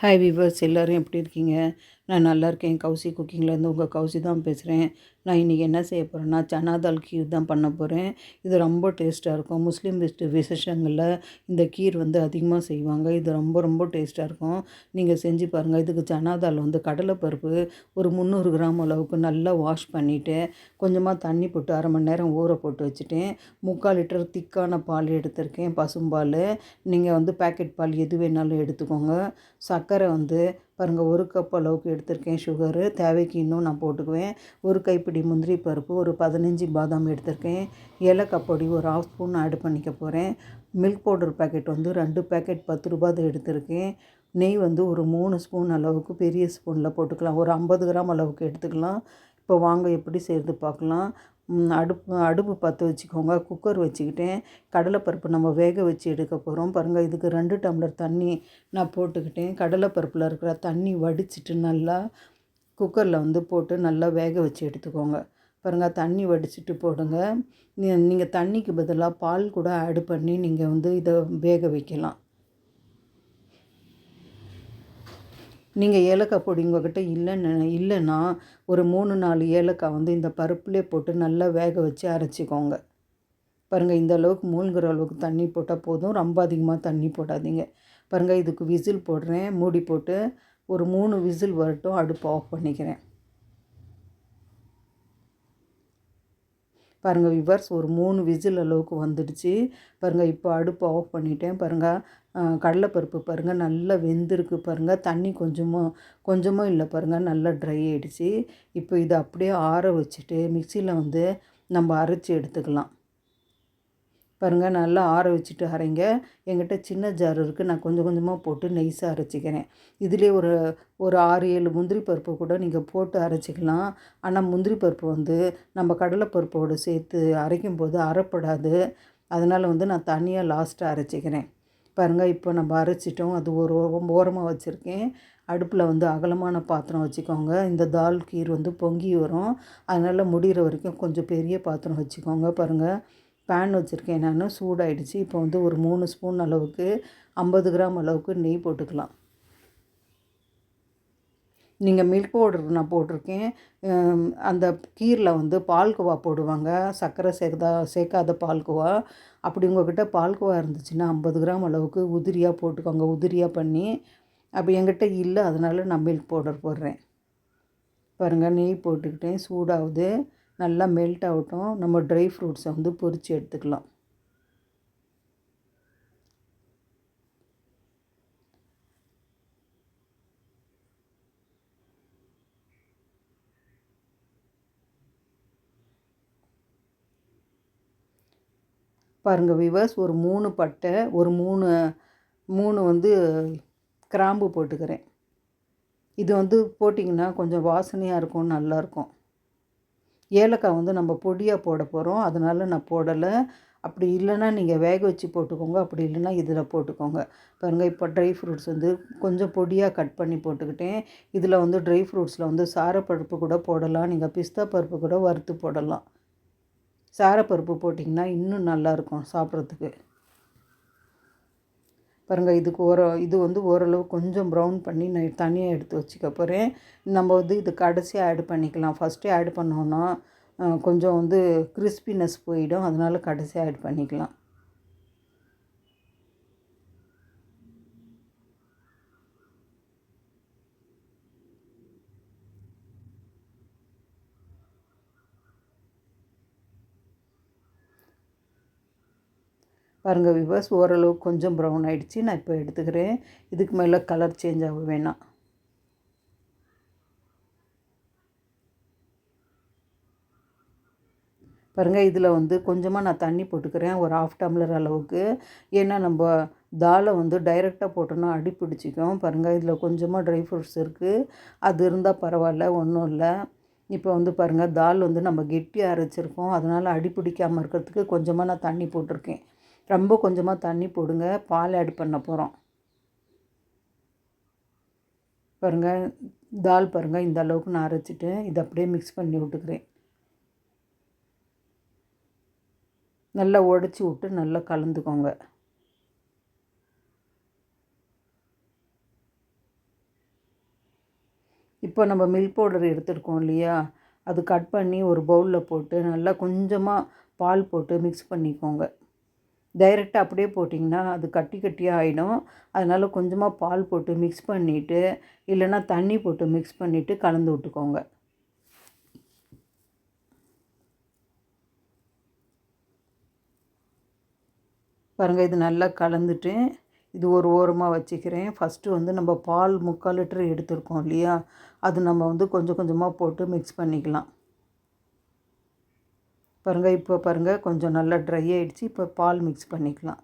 Hi viewers எல்லோரும் எப்படி இருக்கீங்க? நான் நல்லா இருக்கேன். கௌசி குக்கிங்லேருந்து உங்கள் கௌசி தான் பேசுகிறேன் நான் இன்றைக்கி என்ன செய்ய போகிறேன்னா சனா தால் கீர் தான் பண்ண போகிறேன் இது ரொம்ப டேஸ்ட்டாக இருக்கும். முஸ்லீம் விசேஷங்களில் இந்த கீர் வந்து அதிகமாக செய்வாங்க. இது ரொம்ப ரொம்ப டேஸ்ட்டாக இருக்கும். நீங்கள் செஞ்சு பாருங்கள் இதுக்கு சனா தால் வந்து கடலைப்பருப்பு ஒரு முந்நூறு கிராம் அளவுக்கு நல்லா வாஷ் பண்ணிவிட்டு கொஞ்சமாக தண்ணி போட்டு அரை மணி நேரம் ஊற போட்டு வச்சுட்டேன். முக்கால் லிட்டர் திக்கான பால் எடுத்திருக்கேன். பசும்பால். நீங்கள் வந்து பேக்கெட் பால் எது வேணாலும் எடுத்துக்கோங்க. சர்க்கரை வந்து பாருங்கள் ஒரு கப் அளவுக்கு எடுத்திருக்கேன் சுகரு தேவைக்கு இன்னும் நான் போட்டுக்குவேன். ஒரு கைப்பிடி முந்திரி பருப்பு ஒரு பதினஞ்சு பாதாம் எடுத்திருக்கேன். ஏலக்காய் பொடி ஒரு ஆஃப் ஸ்பூன் ஆட் பண்ணிக்க போகிறேன் மில்க் பவுடர் பேக்கெட் வந்து ரெண்டு பேக்கெட் பத்து ரூபாய் எடுத்திருக்கேன். நெய் வந்து ஒரு மூணு ஸ்பூன் அளவுக்கு பெரிய ஸ்பூனில் போட்டுக்கலாம். ஒரு ஐம்பது கிராம் அளவுக்கு எடுத்துக்கலாம். இப்போ வாங்க எப்படி செய்கிறது பார்க்கலாம். அடுப்பு அடுப்பு பற்ற வச்சுக்கோங்க. குக்கர் வச்சுக்கிட்டேன். கடலைப்பருப்பு நம்ம வேக வச்சு எடுக்க போகிறோம் பாருங்கள் இதுக்கு ரெண்டு டம்ளர் தண்ணி நான் போட்டுக்கிட்டேன். கடலைப்பருப்பில் இருக்கிற தண்ணி வடிச்சிட்டு நல்லா குக்கரில் வந்து போட்டு நல்லா வேக வச்சு எடுத்துக்கோங்க. பாருங்கள் தண்ணி வடிச்சிட்டு போடுங்க. நீங்கள் தண்ணிக்கு பதிலாக பால் கூட ஆட் பண்ணி நீங்கள் வந்து இதை வேக வைக்கலாம். நீங்கள் ஏலக்காய் பொடி உங்கள்கிட்ட இல்லைன்னு இல்லைன்னா ஒரு மூணு நாலு ஏலக்காய் வந்து இந்த பருப்புலேயே போட்டு நல்லா வேக வச்சு அரைச்சிக்கோங்க. பாருங்கள் இந்த அளவுக்கு மூழ்கிற அளவுக்கு தண்ணி போட்டால் போதும். ரொம்ப அதிகமாக தண்ணி போடாதீங்க. பாருங்கள் இதுக்கு விசில் போடுறேன். மூடி போட்டு ஒரு மூணு விசில் வரட்டும். அடுப்பு ஆஃப் பண்ணிக்கிறேன். பாருங்கள் விவர்ஸ் ஒரு மூணு விசில் அளவுக்கு வந்துடுச்சு. பாருங்கள் இப்போ அடுப்பு ஆஃப் பண்ணிட்டேன். பாருங்கள் கடலைப்பருப்பு பாருங்கள் நல்லா வெந்திருக்கு பாருங்கள் தண்ணி கொஞ்சமும் கொஞ்சமும் இல்லை பாருங்கள் நல்லா ட்ரை ஆகிடுச்சு இப்போ இதை அப்படியே ஆற வச்சுட்டு மிக்சியில் வந்து நம்ம அரைச்சி எடுத்துக்கலாம். பாருங்கள் நல்லா ஆற வச்சுட்டு அரைங்க. எங்கிட்ட சின்ன ஜார் இருக்குது நான் கொஞ்சம் கொஞ்சமாக போட்டு நெய்ஸாக அரைச்சிக்கிறேன். இதிலே ஒரு ஒரு ஆறு ஏழு முந்திரி பருப்பு கூட நீங்கள் போட்டு அரைச்சிக்கலாம். ஆனால் முந்திரி பருப்பு வந்து நம்ம கடலைப்பருப்போடு சேர்த்து அரைக்கும் போது அரைப்படாது. அதனால் வந்து நான் தனியாக லாஸ்ட்டாக அரைச்சிக்கிறேன். பாருங்கள் இப்போ நம்ம அரைச்சிட்டோம். அது ஒரு ஓரமாக வச்சுருக்கேன். அடுப்பில் வந்து அகலமான பாத்திரம் வச்சுக்கோங்க. இந்த தால் கீர் வந்து பொங்கி வரும். அதனால் முடிகிற வரைக்கும் கொஞ்சம் பெரிய பாத்திரம் வச்சுக்கோங்க பாருங்கள் பேன் வச்சுருக்கேன் நான். சூடாயிடுச்சு. இப்போ வந்து ஒரு மூணு ஸ்பூன் அளவுக்கு ஐம்பது கிராம் அளவுக்கு நெய் போட்டுக்கலாம். நீங்கள் மில்க் பவுடர் நான் போட்டிருக்கேன். அந்த கீரில் வந்து பால்கோவா போடுவாங்க. சர்க்கரை சேர்க்கா சேர்க்காத பால்கோவா. அப்படி உங்கள்கிட்ட பால்கோவா இருந்துச்சுன்னா ஐம்பது கிராம் அளவுக்கு உதிரியாக போட்டுக்கோங்க உதிரியாக பண்ணி. அப்படி என்கிட்ட இல்லை அதனால் நான் மில்க் பவுடர் போடுறேன். பாருங்கள் நெய் போட்டுக்கிட்டேன் சூடாகுது. நல்லா மெல்ட் ஆகட்டும். நம்ம ட்ரை ஃப்ரூட்ஸை வந்து பொறிச்சு எடுத்துக்கலாம். பாருங்கள் விவர்ஸ் ஒரு மூணு பட்டை ஒரு மூணு மூணு வந்து கிராம்பு போட்டுக்கிறேன். இது வந்து போட்டிங்கன்னா கொஞ்சம் வாசனையாக இருக்கும் நல்லாயிருக்கும் ஏலக்காய் வந்து நம்ம பொடியாக போட போகிறோம் அதனால் நான் போடலை. அப்படி இல்லைன்னா நீங்கள் வேக வச்சு போட்டுக்கோங்க. அப்படி இல்லைன்னா இதில் போட்டுக்கோங்க. பாருங்கள் இப்போ ட்ரை ஃப்ரூட்ஸ் வந்து கொஞ்சம் பொடியாக கட் பண்ணி போட்டுக்கிட்டேன். இதில் வந்து ட்ரை ஃப்ரூட்ஸில் வந்து சாரப்பருப்பு கூட போடலாம். நீங்கள் பிஸ்தா பருப்பு கூட வறுத்து போடலாம். சாரப்பருப்பு போட்டிங்கன்னா இன்னும் நல்லாயிருக்கும் சாப்பிட்றதுக்கு. பாருங்கள் இதுக்கு ஓர இது வந்து ஓரளவு கொஞ்சம் ப்ரௌன் பண்ணி நான் தனியாக எடுத்து வச்சுக்க போகிறேன் நம்ம வந்து இது கடைசியாக ஆட் பண்ணிக்கலாம். ஃபஸ்ட்டே ஆட் பண்ணோன்னா கொஞ்சம் வந்து கிறிஸ்பினஸ் போயிடும். அதனால் கடைசியாக ஆட் பண்ணிக்கலாம். பாருங்கள் விவர்ஸ் ஓரளவு கொஞ்சம் ப்ரௌன் ஆகிடுச்சு நான் இப்போ எடுத்துக்கிறேன். இதுக்கு மேலே கலர் சேஞ்ச் ஆக வேணாம். பாருங்கள் இதில் வந்து கொஞ்சமாக நான் தண்ணி போட்டுக்கிறேன். ஒரு ஆஃப் டம்ளர் அளவுக்கு. ஏன்னா நம்ம தாலை வந்து டைரெக்டாக போட்டோன்னா அடி பிடிச்சிக்கும் பாருங்கள் இதில் கொஞ்சமாக ட்ரை ஃப்ரூட்ஸ் இருக்குது அது இருந்தால் பரவாயில்ல ஒன்றும் இல்லை. இப்போ வந்து பாருங்கள் தால் வந்து நம்ம கெட்டியாக அரைச்சிருக்கோம். அதனால் அடி பிடிக்காமல் இருக்கிறதுக்கு கொஞ்சமாக நான் தண்ணி போட்டிருக்கேன். ரொம்ப கொஞ்சமாக தண்ணி போடுங்க. பால் ஆட் பண்ண போகிறோம் பாருங்கள் தால் பாருங்கள் இந்த அளவுக்கு நான் அரைச்சிட்டு இதை அப்படியே மிக்ஸ் பண்ணி விட்டுக்கிறேன். நல்லா உடச்சி விட்டு நல்லா கலந்துக்கோங்க. இப்போ நம்ம மில்க் பவுடர் எடுத்துருக்கோம் இல்லையா? அது கட் பண்ணி ஒரு பவுலில் போட்டு நல்லா கொஞ்சமாக பால் போட்டு மிக்ஸ் பண்ணிக்கோங்க. டைரெக்டாக அப்படியே போட்டிங்கன்னா அது கட்டி கட்டியாக ஆகிடும் அதனால் கொஞ்சமாக பால் போட்டு மிக்ஸ் பண்ணிவிட்டு இல்லைன்னா தண்ணி போட்டு மிக்ஸ் பண்ணிவிட்டு கலந்து விட்டுக்கோங்க. பாருங்கள் இது நல்லா கலந்துட்டு இது ஒரு ஓரமாக வச்சுக்கிறேன். ஃபஸ்ட்டு வந்து நம்ம பால் முக்கால் லிட்டர் எடுத்துருக்கோம் இல்லையா? அது நம்ம வந்து கொஞ்சம் கொஞ்சமாக போட்டு மிக்ஸ் பண்ணிக்கலாம். பாருங்கள் இப்போ பாருங்கள் கொஞ்சம் நல்லா ட்ரை ஆகிடுச்சு இப்போ பால் மிக்ஸ் பண்ணிக்கலாம்.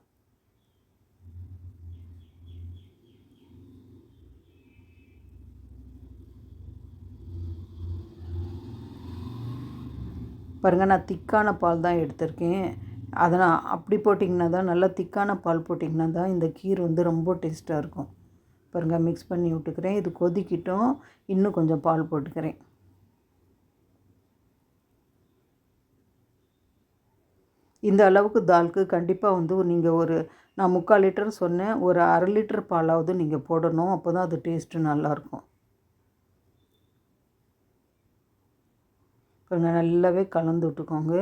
பாருங்கள் நான் திக்கான பால் தான் எடுத்திருக்கேன். அதனால் அப்படி போட்டிங்கன்னா தான் நல்லா திக்கான பால் போட்டிங்கன்னா தான் இந்த கீர் வந்து ரொம்ப டேஸ்ட்டாக இருக்கும். பாருங்கள் மிக்ஸ் பண்ணி விட்டுக்கிறேன். இது கொதிக்கிட்டும். இன்னும் கொஞ்சம் பால் போட்டுக்கிறேன். இந்த அளவுக்கு தாலுக்கு கண்டிப்பாக வந்து நீங்கள் ஒரு நான் முக்கால் லிட்டர் சொன்னேன் ஒரு அரை லிட்டர் பாலாவது நீங்கள் போடணும் அப்போ தான் அது டேஸ்ட்டு நல்லாயிருக்கும் கொஞ்சம் நல்லாவே கலந்து விட்டுக்கோங்க.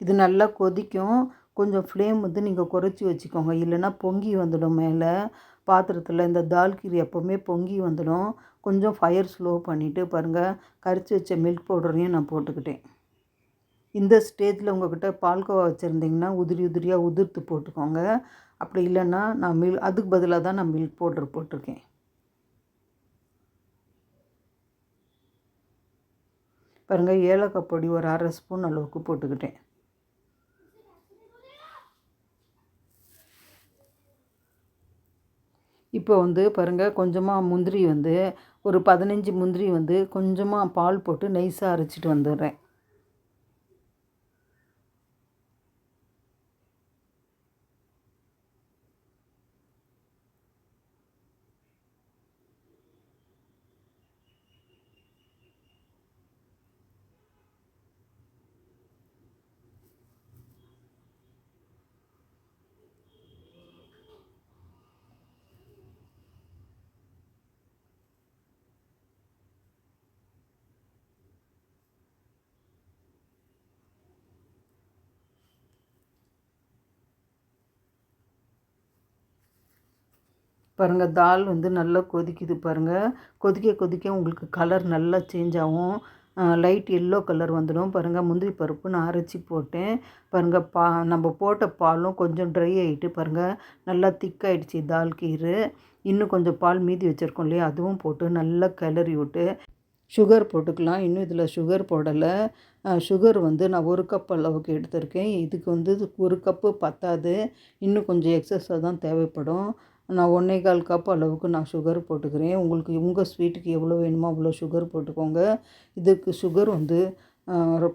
இது நல்லா கொதிக்கும். கொஞ்சம் ஃப்ளேம் வந்து நீங்கள் குறைச்சி வச்சுக்கோங்க. இல்லைன்னா பொங்கி வந்துடும் மேலே. பாத்திரத்தில் இந்த தால்கீரி எப்போவுமே பொங்கி வந்துடும். கொஞ்சம் ஃபயர் ஸ்லோ பண்ணிவிட்டு பாருங்கள் கரிச்சி வச்ச மில்க் பவுடரையும் நான் போட்டுக்கிட்டேன். இந்த ஸ்டேஜில் உங்கள்கிட்ட பால்கோவா வச்சுருந்திங்கன்னா உதிரி உதிரியாக உதிர்த்து போட்டுக்கோங்க. அப்படி இல்லைன்னா நான் மில் அதுக்கு பதிலாக தான் நான் மில்க் பவுடர் போட்டிருக்கேன். பாருங்கள் ஏலக்காய் பொடி ஒரு அரை ஸ்பூன் அளவுக்கு போட்டுக்கிட்டேன். இப்போ வந்து பாருங்கள் கொஞ்சமாக முந்திரி வந்து ஒரு பதினஞ்சு முந்திரி வந்து கொஞ்சமாக பால் போட்டு நைஸாக அரைச்சிட்டு வந்துடுறேன். பாருங்கள் தால் வந்து நல்லா கொதிக்குது பாருங்கள் கொதிக்க கொதிக்க உங்களுக்கு கலர் நல்லா சேஞ்ச் ஆகும். லைட் எல்லோ கலர் வந்துடும் பாருங்கள் முந்திரி பருப்பு நான் அரைச்சி போட்டேன். பாருங்கள் பா நம்ம போட்ட பாலும் கொஞ்சம் ட்ரை ஆகிட்டு பாருங்கள் நல்லா திக்காயிடுச்சு தால் கீரு இன்னும் கொஞ்சம் பால் மீதி வச்சுருக்கோம் இல்லையா அதுவும் போட்டு நல்லா கிளறி விட்டு சுகர் போட்டுக்கலாம். இன்னும் இதில் சுகர் போடலை. சுகர் வந்து நான் ஒரு கப் அளவுக்கு எடுத்திருக்கேன். இதுக்கு வந்து ஒரு கப்பு பத்தாது. இன்னும் கொஞ்சம் எக்ஸஸாக தான் தேவைப்படும். நான் ஒன்றே கால் கப் அளவுக்கு நான் சுகர் போட்டுக்கிறேன். உங்களுக்கு உங்கள் ஸ்வீட்டுக்கு எவ்வளோ வேணுமோ அவ்வளோ சுகர் போட்டுக்கோங்க. இதுக்கு சுகர் வந்து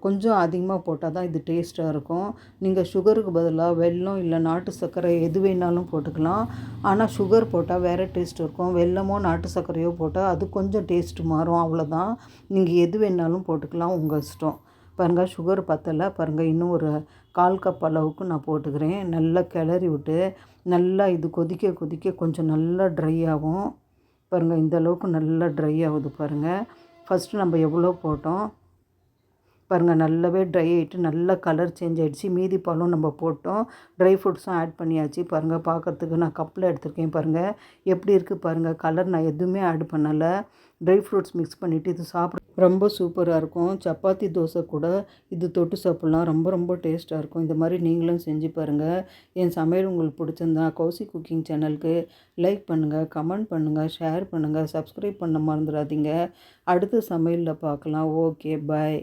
கொஞ்சம் அதிகமாக போட்டால் தான் இது டேஸ்ட்டாக இருக்கும். நீங்கள் சுகருக்கு பதிலாக வெல்லம் இல்லை நாட்டு சர்க்கரை எது வேணாலும் போட்டுக்கலாம். ஆனால் சுகர் போட்டால் வேறு டேஸ்ட் இருக்கும். வெல்லமோ நாட்டு சர்க்கரையோ போட்டால் அது கொஞ்சம் டேஸ்ட்டு மாறும். அவ்வளோதான் நீங்கள் எது வேணாலும் போட்டுக்கலாம் உங்கள் இஷ்டம். பாருங்கள் சுகர் பத்தலை. பாருங்கள் இன்னும் ஒரு கால் கப் அளவுக்கு நான் போட்டுக்கிறேன். நல்லா கிளறி விட்டு நல்லா இது கொதிக்க கொதிக்க கொஞ்சம் நல்லா ட்ரை ஆகும். பாருங்கள் இந்த அளவுக்கு நல்லா ட்ரை ஆகுது பாருங்கள் ஃபஸ்ட்டு நம்ம எவ்வளோ போட்டோம்? பாருங்கள் நல்லாவே ட்ரை ஆகிட்டு நல்லா கலர் சேஞ்ச் ஆகிடுச்சு மீதி பாலும் நம்ம போட்டோம். ட்ரை ஃப்ரூட்ஸும் ஆட் பண்ணியாச்சு. பாருங்கள் பார்க்குறதுக்கு நான் கப்பில் எடுத்திருக்கேன் பாருங்கள் எப்படி இருக்குது பாருங்கள் கலர் நான் எதுவுமே ஆட் பண்ணலை. ட்ரை ஃப்ரூட்ஸ் மிக்ஸ் பண்ணிவிட்டு இது சாப்பிட ரொம்ப சூப்பராக இருக்கும். சப்பாத்தி தோசை கூட இது தொட்டு சாப்பிட்லாம். ரொம்ப ரொம்ப டேஸ்ட்டாக இருக்கும். இந்த மாதிரி நீங்களும் செஞ்சு பாருங்கள் என் சமையல் உங்களுக்கு பிடிச்சிருந்தா கௌசி குக்கிங் சேனலுக்கு லைக் பண்ணுங்கள் கமெண்ட் பண்ணுங்கள் ஷேர் பண்ணுங்கள் சப்ஸ்கிரைப் பண்ண மறந்துடாதீங்க. அடுத்த சமையலில் பார்க்கலாம். Okay bye.